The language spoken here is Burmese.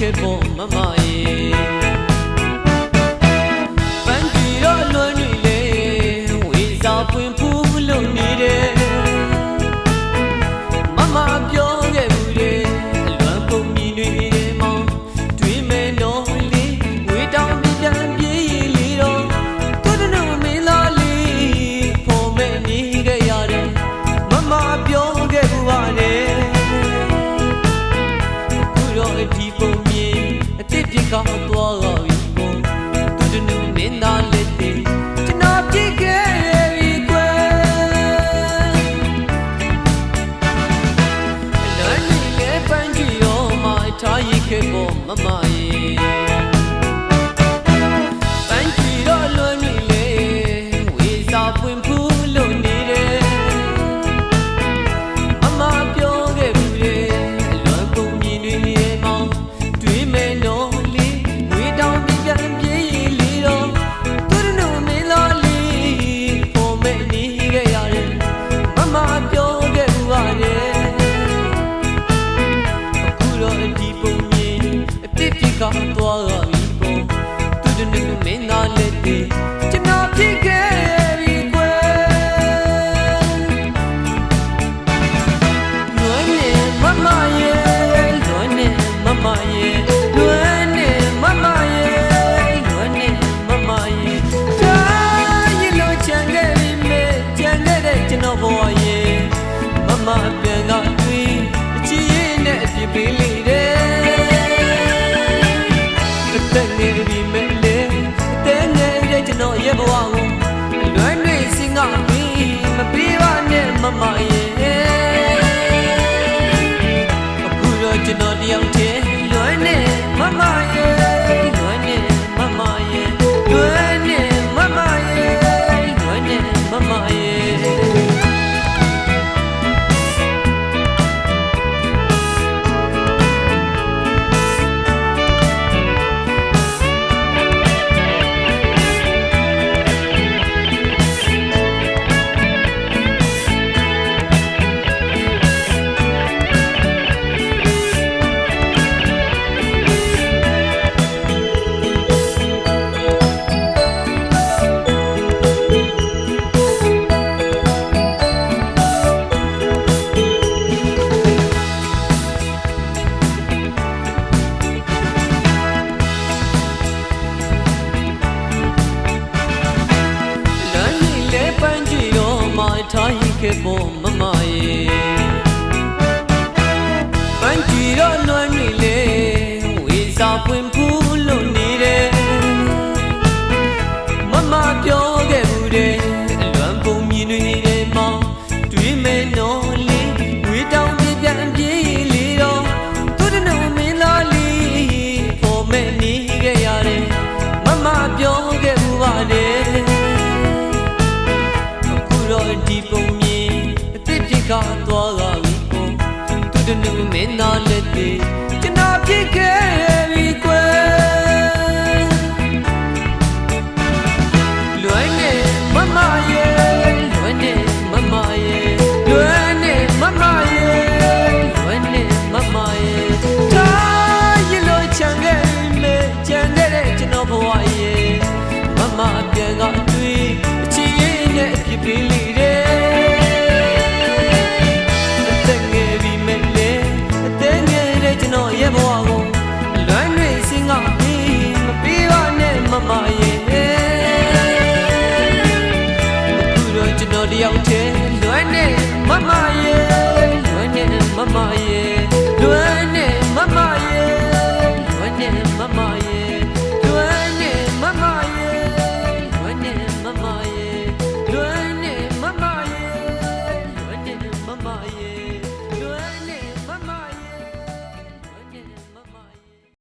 naked woman, my mind. believe. ထိုင်ခဲ့ပေါ်မမရေပန်းကြည့်တော့နှွမ်းနေလေဝေစာပွင့်ဖူး ဒီပုံမြင်အစ်စ်ဖြစ်ခါသွားကပြီကိုသူတနူးမင်းသားလက်သေးကျွန်တော်ဖြစ်ခဲ့